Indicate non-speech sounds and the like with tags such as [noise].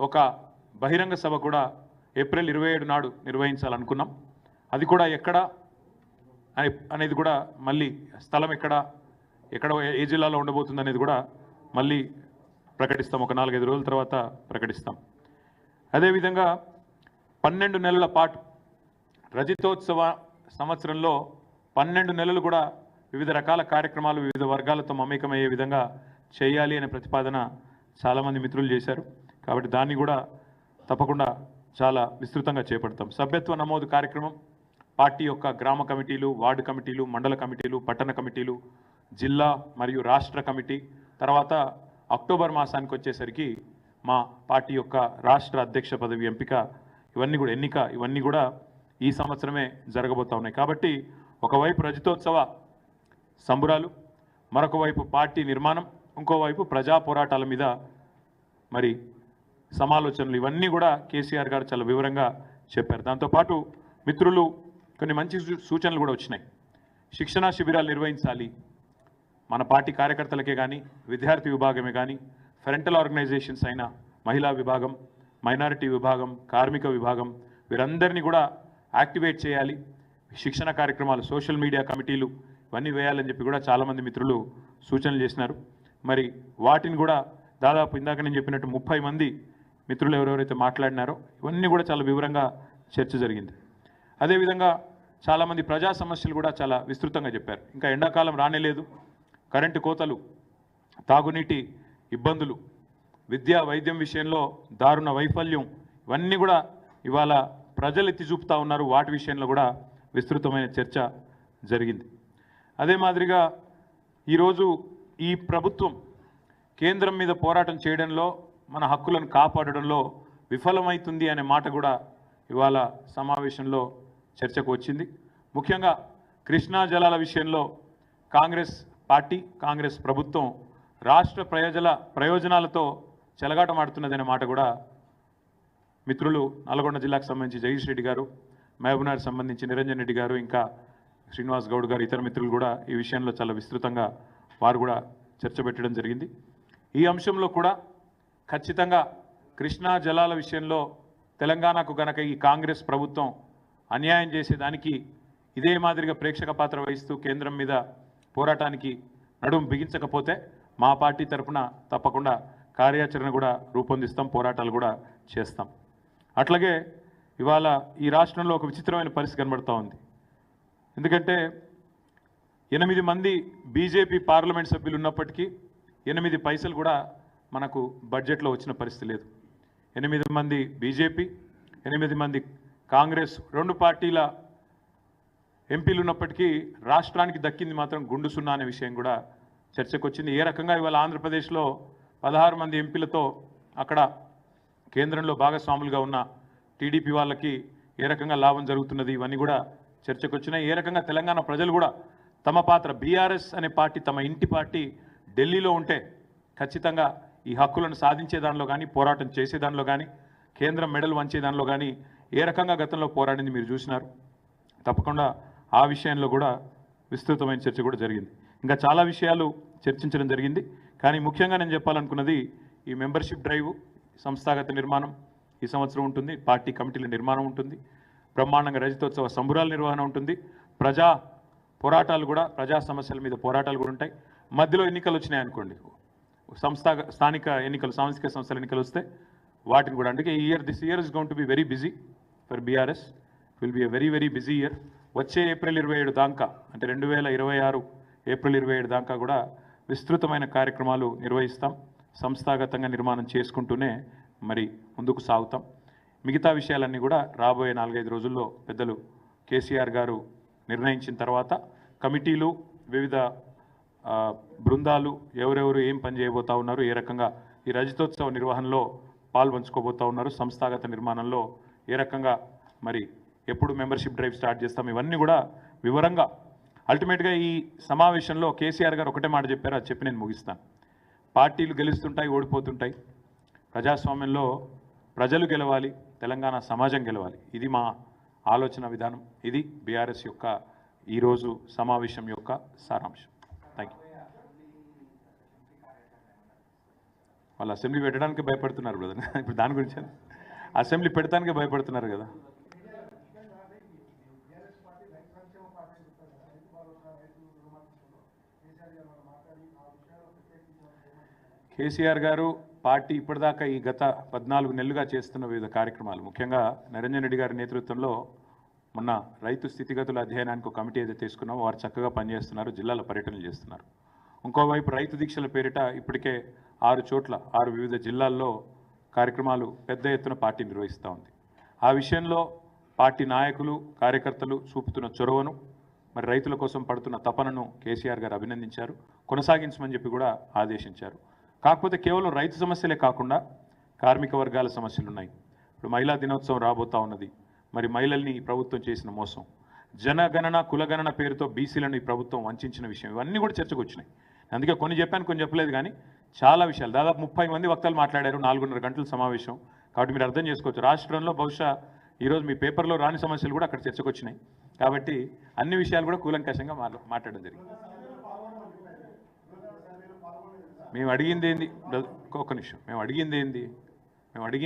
ఒక బహిరంగ సభ కూడా ఏప్రిల్ ఇరవై ఏడు నాడు నిర్వహించాలనుకున్నాం. అది కూడా ఎక్కడ అనేది కూడా మళ్ళీ స్థలం ఎక్కడ ఎక్కడ ఏ జిల్లాలో ఉండబోతుంది అనేది కూడా మళ్ళీ ప్రకటిస్తాం. ఒక నాలుగైదు రోజుల తర్వాత ప్రకటిస్తాం. అదేవిధంగా పన్నెండు నెలల పాటు రజతోత్సవ సంవత్సరంలో పన్నెండు నెలలు కూడా వివిధ రకాల కార్యక్రమాలు వివిధ వర్గాలతో మమేకమయ్యే విధంగా చేయాలి అనే ప్రతిపాదన చాలామంది మిత్రులు చేశారు. కాబట్టి దాన్ని కూడా తప్పకుండా చాలా విస్తృతంగా చేపడతాం. సభ్యత్వ నమోదు కార్యక్రమం పార్టీ యొక్క గ్రామ కమిటీలు వార్డు కమిటీలు మండల కమిటీలు పట్టణ కమిటీలు జిల్లా మరియు రాష్ట్ర కమిటీ తర్వాత అక్టోబర్ మాసానికి వచ్చేసరికి మా పార్టీ యొక్క రాష్ట్ర అధ్యక్ష పదవి ఎంపిక ఇవన్నీ కూడా ఎన్నిక ఇవన్నీ కూడా ఈ సంవత్సరమే జరగబోతా ఉన్నాయి. కాబట్టి ఒకవైపు రజతోత్సవ సంబురాలు మరొక వైపు పార్టీ నిర్మాణం ఇంకోవైపు ప్రజా పోరాటాల మీద మరి సమాలోచనలు ఇవన్నీ కూడా కేసీఆర్ గారు చాలా వివరంగా చెప్పారు. దాంతోపాటు మిత్రులు కొన్ని మంచి సూచనలు కూడా వచ్చినాయి. శిక్షణా శిబిరాలు నిర్వహించాలి. మన పార్టీ కార్యకర్తలకే కానీ విద్యార్థి విభాగమే కానీ ఫ్రంటల్ ఆర్గనైజేషన్స్ అయిన మహిళా విభాగం మైనారిటీ విభాగం కార్మిక విభాగం వీరందరినీ కూడా యాక్టివేట్ చేయాలి. శిక్షణ కార్యక్రమాలు సోషల్ మీడియా కమిటీలు ఇవన్నీ వేయాలని చెప్పి కూడా చాలామంది మిత్రులు సూచనలు చేసినారు. మరి వాటిని కూడా దాదాపు ఇందాక నేను చెప్పినట్టు ముప్పై మంది మిత్రులు ఎవరెవరైతే మాట్లాడినారో ఇవన్నీ కూడా చాలా వివరంగా చర్చ జరిగింది. అదేవిధంగా చాలామంది ప్రజా సమస్యలు కూడా చాలా విస్తృతంగా చెప్పారు. ఇంకా ఎండాకాలం రానేలేదు. కరెంటు కోతలు తాగునీటి ఇబ్బందులు విద్యా వైద్యం విషయంలో దారుణ వైఫల్యం ఇవన్నీ కూడా ఇవాళ ప్రజలు ఎత్తి చూపుతా ఉన్నారు. వాటి విషయంలో కూడా విస్తృతమైన చర్చ జరిగింది. అదే మాదిరిగా ఈరోజు ఈ ప్రభుత్వం కేంద్రం మీద పోరాటం చేయడంలో మన హక్కులను కాపాడడంలో విఫలమవుతుంది అనే మాట కూడా ఇవాళ సమావేశంలో చర్చకు వచ్చింది. ముఖ్యంగా కృష్ణా జలాల విషయంలో కాంగ్రెస్ పార్టీ కాంగ్రెస్ ప్రభుత్వం రాష్ట్ర ప్రయోజన ప్రయోజనాలతో చెలగాటమాడుతున్నదనే మాట కూడా మిత్రులు నల్గొండ జిల్లాకు సంబంధించి జగదీష్ రెడ్డి గారు మహబూబ్నగర్ సంబంధించి నిరంజన్ రెడ్డి గారు ఇంకా శ్రీనివాస్ గౌడ్ గారు ఇతర మిత్రులు కూడా ఈ విషయంలో చాలా విస్తృతంగా వారు కూడా చర్చ పెట్టడం జరిగింది. ఈ అంశంలో కూడా ఖచ్చితంగా కృష్ణా జలాల విషయంలో తెలంగాణకు గనక ఈ కాంగ్రెస్ ప్రభుత్వం అన్యాయం చేసేదానికి ఇదే మాదిరిగా ప్రేక్షక పాత్ర వహిస్తూ కేంద్రం మీద పోరాటానికి నడుం బిగించకపోతే మా పార్టీ తరఫున తప్పకుండా కార్యాచరణ కూడా రూపొందిస్తాం పోరాటాలు కూడా చేస్తాం. అట్లాగే ఇవాళ ఈ రాష్ట్రంలో ఒక విచిత్రమైన పరిస్థితి కనబడుతూ ఉంది. ఎందుకంటే ఎనిమిది మంది బీజేపీ పార్లమెంట్ సభ్యులు ఉన్నప్పటికీ ఎనిమిది పైసలు కూడా మనకు బడ్జెట్లో వచ్చిన పరిస్థితి లేదు. ఎనిమిది మంది బీజేపీ ఎనిమిది మంది కాంగ్రెస్ రెండు పార్టీల ఎంపీలు ఉన్నప్పటికీ రాష్ట్రానికి దక్కింది మాత్రం గుండు సున్నా అనే విషయం కూడా చర్చకు వచ్చింది ఏ రకంగా ఇవాళ ఆంధ్రప్రదేశ్లో పదహారు మంది ఎంపీలతో అక్కడ కేంద్రంలో భాగస్వాములుగా ఉన్న టీడీపీ వాళ్ళకి ఏ రకంగా లాభం జరుగుతున్నది ఇవన్నీ కూడా చర్చకు వచ్చినాయి ఏ రకంగా తెలంగాణ ప్రజలు కూడా తమ పాత్ర బీఆర్ఎస్ అనే పార్టీ తమ ఇంటి పార్టీ ఢిల్లీలో ఉంటే ఖచ్చితంగా ఈ హక్కులను సాధించే దానిలో కానీ పోరాటం చేసే దానిలో కానీ కేంద్రం మెడల్ వంచే దానిలో కానీ ఏ రకంగా గతంలో పోరాడింది మీరు చూసినారు? తప్పకుండా ఆ విషయంలో కూడా విస్తృతమైన చర్చ కూడా జరిగింది. ఇంకా చాలా విషయాలు చర్చించడం జరిగింది. కానీ ముఖ్యంగా నేను చెప్పాలనుకున్నది ఈ మెంబర్షిప్ డ్రైవ్ సంస్థాగత నిర్మాణం ఈ సంవత్సరం ఉంటుంది. పార్టీ కమిటీల నిర్మాణం ఉంటుంది. బ్రహ్మాండంగా రజతోత్సవ సంబురాల నిర్వహణ ఉంటుంది. ప్రజా పోరాటాలు కూడా ప్రజా సమస్యల మీద పోరాటాలు కూడా ఉంటాయి. మధ్యలో ఎన్నికలు వచ్చినాయి అనుకోండి. సంస్థ స్థానిక ఎన్నికలు సాంస్థిక సంస్థల ఎన్నికలు వస్తే వాటిని కూడా. అందుకే ఈ year this year is going to be very busy for BRS will be a very very busy year వచ్చే ఏప్రిల్ ఇరవై ఏడు దాకా అంటే రెండు వేల ఇరవై ఆరు ఏప్రిల్ ఇరవై ఏడు దాకా కూడా విస్తృతమైన కార్యక్రమాలు నిర్వహిస్తాం. సంస్థాగతంగా నిర్మాణం చేసుకుంటూనే మరి ముందుకు సాగుతాం. మిగతా విషయాలన్నీ కూడా రాబోయే నాలుగైదు రోజుల్లో పెద్దలు కేసీఆర్ గారు నిర్ణయించిన తర్వాత కమిటీలు వివిధ బృందాలు ఎవరెవరు ఏం పని చేయబోతా ఉన్నారు ఏ రకంగా ఈ రజతోత్సవ నిర్వహణలో పాల్పంచుకోబోతా ఉన్నారు సంస్థాగత నిర్మాణంలో ఏ రకంగా మరి ఎప్పుడు మెంబర్షిప్ డ్రైవ్ స్టార్ట్ చేస్తాం ఇవన్నీ కూడా వివరంగా. అల్టిమేట్గా ఈ సమావేశంలో కేసీఆర్ గారు ఒకటే మాట చెప్పారు అది చెప్పి నేను ముగిస్తాను. పార్టీలు గెలుస్తుంటాయి ఓడిపోతుంటాయి. ప్రజాస్వామ్యంలో ప్రజలు గెలవాలి తెలంగాణ సమాజం గెలవాలి. ఇది మా ఆలోచన విధానం. ఇది బీఆర్ఎస్ యొక్క ఈరోజు సమావేశం యొక్క సారాంశం. వాళ్ళు అసెంబ్లీ పెట్టడానికి భయపడుతున్నారు బ్రదర్. [laughs] ఇప్పుడు దాని గురించి అసెంబ్లీ పెడతానికి భయపడుతున్నారు కదా. కేసీఆర్ గారు పార్టీ ఇప్పటిదాకా ఈ గత పద్నాలుగు నెలలుగా చేస్తున్న వివిధ కార్యక్రమాలు. ముఖ్యంగా నిరంజన్ రెడ్డి గారి నేతృత్వంలో మొన్న రైతు స్థితిగతుల అధ్యయనానికి ఒక కమిటీ ఏదైతే తీసుకున్నామో వారు చక్కగా పనిచేస్తున్నారు జిల్లాల పర్యటనలు చేస్తున్నారు. ఇంకోవైపు రైతు దీక్షల పేరిట ఇప్పటికే ఆరు చోట్ల ఆరు వివిధ జిల్లాల్లో కార్యక్రమాలు పెద్ద ఎత్తున పార్టీ నిర్వహిస్తూ ఉంది. ఆ విషయంలో పార్టీ నాయకులు కార్యకర్తలు చూపుతున్న చొరవను మరి రైతుల కోసం పడుతున్న తపనను కేసీఆర్ గారు అభినందించారు కొనసాగించమని చెప్పి కూడా ఆదేశించారు. కాకపోతే కేవలం రైతు సమస్యలే కాకుండా కార్మిక వర్గాల సమస్యలు ఉన్నాయి. ఇప్పుడు మహిళా దినోత్సవం రాబోతా ఉన్నది. మరి మహిళల్ని ప్రభుత్వం చేసిన మోసం. జనగణన కులగణన పేరుతో బీసీలను ఈ ప్రభుత్వం వంచిన విషయం. ఇవన్నీ కూడా చర్చకు వచ్చినాయి. అందుకే కొన్ని చెప్పాను కొన్ని చెప్పలేదు కానీ చాలా విషయాలు. దాదాపు ముప్పై మంది వక్తలు మాట్లాడారు నాలుగున్నర గంటల సమావేశం. కాబట్టి మీరు అర్థం చేసుకోవచ్చు. రాష్ట్రంలో బహుశా ఈరోజు మీ పేపర్లో రాని సమస్యలు కూడా అక్కడ చర్చకొచ్చినాయి. కాబట్టి అన్ని విషయాలు కూడా కూలంకషంగా మాట్లాడడం జరిగింది. మేము అడిగింది ఏంది? ఒక్క నిమిషం. మేము అడిగింది ఏంది? మేము అడిగింది